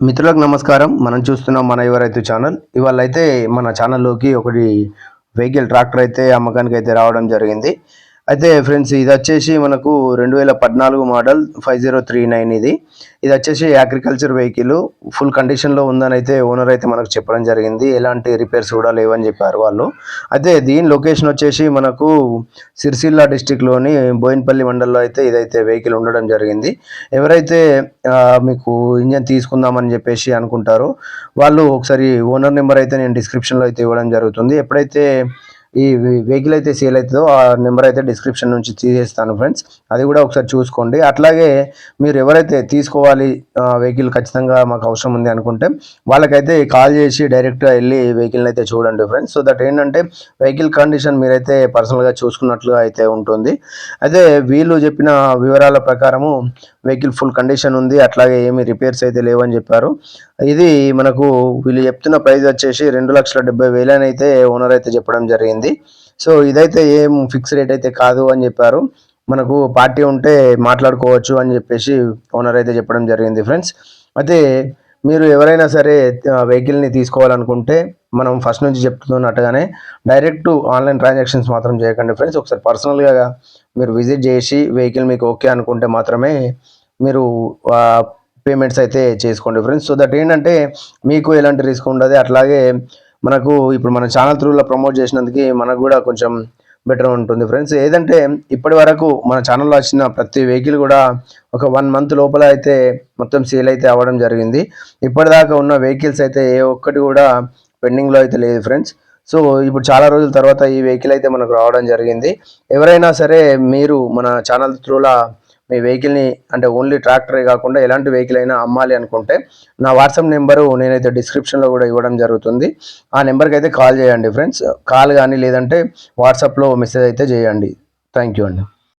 మిత్రులకు నమస్కారం. మనం చూస్తున్నాం మన యువ రైతు ఛానల్ ఇవాళ అయితే మన ఛానల్లోకి ఒకటి వెహికల్ ట్రాక్టర్ అయితే అమ్మకానికి అయితే రావడం జరిగింది. అయితే ఫ్రెండ్స్ ఇది వచ్చేసి మనకు రెండు వేల పద్నాలుగు model five zero three nine ఇది. ఇది వచ్చేసి అగ్రికల్చర్ వెహికల్ ఫుల్ కండిషన్లో ఉందని అయితే ఓనర్ అయితే మనకు చెప్పడం జరిగింది. ఎలాంటి రిపేర్స్ కూడా లేవని చెప్పారు వాళ్ళు. అయితే దీని లొకేషన్ వచ్చేసి మనకు సిరిసిల్ల డిస్టిక్లోని బోయినపల్లి మండల్లో అయితే ఇదైతే వెహికల్ ఉండడం జరిగింది. ఎవరైతే మీకు ఇంజన్ తీసుకుందామని చెప్పేసి అనుకుంటారో వాళ్ళు ఒకసారి ఓనర్ నెంబర్ అయితే నేను డిస్క్రిప్షన్లో అయితే ఇవ్వడం జరుగుతుంది. ఎప్పుడైతే ఈ వెహికల్ అయితే సేల్ అవుతుందో ఆ నెంబర్ అయితే డిస్క్రిప్షన్ నుంచి తీసేస్తాను ఫ్రెండ్స్ అది కూడా ఒకసారి చూసుకోండి. అట్లాగే మీరు ఎవరైతే తీసుకోవాలి వెహికల్ ఖచ్చితంగా మాకు అవసరం ఉంది అనుకుంటే వాళ్ళకైతే కాల్ చేసి డైరెక్ట్గా వెళ్ళి వెహికల్ అయితే చూడండి ఫ్రెండ్స్ సో దట్ ఏంటంటే వెహికల్ కండిషన్ మీరైతే పర్సనల్గా చూసుకున్నట్లుగా అయితే ఉంటుంది. అయితే వీళ్ళు చెప్పిన వివరాల ప్రకారము వెహికల్ ఫుల్ కండిషన్ ఉంది. అట్లాగే ఏమి రిపేర్స్ అయితే లేవని చెప్పారు. ఇది మనకు వీళ్ళు చెప్తున్న ప్రైస్ వచ్చేసి రెండు లక్షల డెబ్బై వేలని అయితే ఓనర్ అయితే చెప్పడం జరిగింది. జరిగింది. సో ఇదైతే ఏం ఫిక్స్ రేట్ అయితే కాదు అని చెప్పారు. మనకు పార్టీ ఉంటే మాట్లాడుకోవచ్చు అని చెప్పేసి ఓనర్ అయితే చెప్పడం జరిగింది ఫ్రెండ్స్. అయితే మీరు ఎవరైనా సరే వెహికల్ని తీసుకోవాలనుకుంటే మనం ఫస్ట్ నుంచి చెప్తున్నట్టుగానే డైరెక్ట్ ఆన్లైన్ ట్రాన్సాక్షన్స్ మాత్రం చేయకండి ఫ్రెండ్స్. ఒకసారి పర్సనల్గా మీరు విజిట్ చేసి వెహికల్ మీకు ఓకే అనుకుంటే మాత్రమే మీరు పేమెంట్స్ అయితే చేసుకోండి ఫ్రెండ్స్. సో దట్ ఏంటంటే మీకు ఎలాంటి రిస్క్ ఉండదు. అట్లాగే మనకు ఇప్పుడు మన ఛానల్ త్రూలో ప్రమోట్ చేసినందుకు మనకు కూడా కొంచెం బెటర్ ఉంటుంది. ఫ్రెండ్స్ ఏదంటే ఇప్పటి వరకు మన ఛానల్లో వచ్చిన ప్రతి వెహికల్ కూడా ఒక వన్ మంత్ లోపల అయితే మొత్తం సేల్ అయితే అవ్వడం జరిగింది. ఇప్పటిదాకా ఉన్న వెహికల్స్ అయితే ఏ ఒక్కటి కూడా పెండింగ్లో అయితే లేదు ఫ్రెండ్స్ సో ఇప్పుడు చాలా రోజుల తర్వాత ఈ వెహికల్ అయితే మనకు రావడం జరిగింది. ఎవరైనా సరే మీరు మన ఛానల్ త్రూలా మీ వెహికల్ని అంటే ఓన్లీ ట్రాక్టరే కాకుండా ఎలాంటి వెహికల్ అయినా అమ్మాలి అనుకుంటే నా వాట్సాప్ నెంబరు నేనైతే డిస్క్రిప్షన్లో కూడా ఇవ్వడం జరుగుతుంది. ఆ నెంబర్కి అయితే కాల్ చేయండి ఫ్రెండ్స్ కాల్ కానీ లేదంటే వాట్సాప్లో మెసేజ్ అయితే చేయండి. థ్యాంక్ యూ అండి.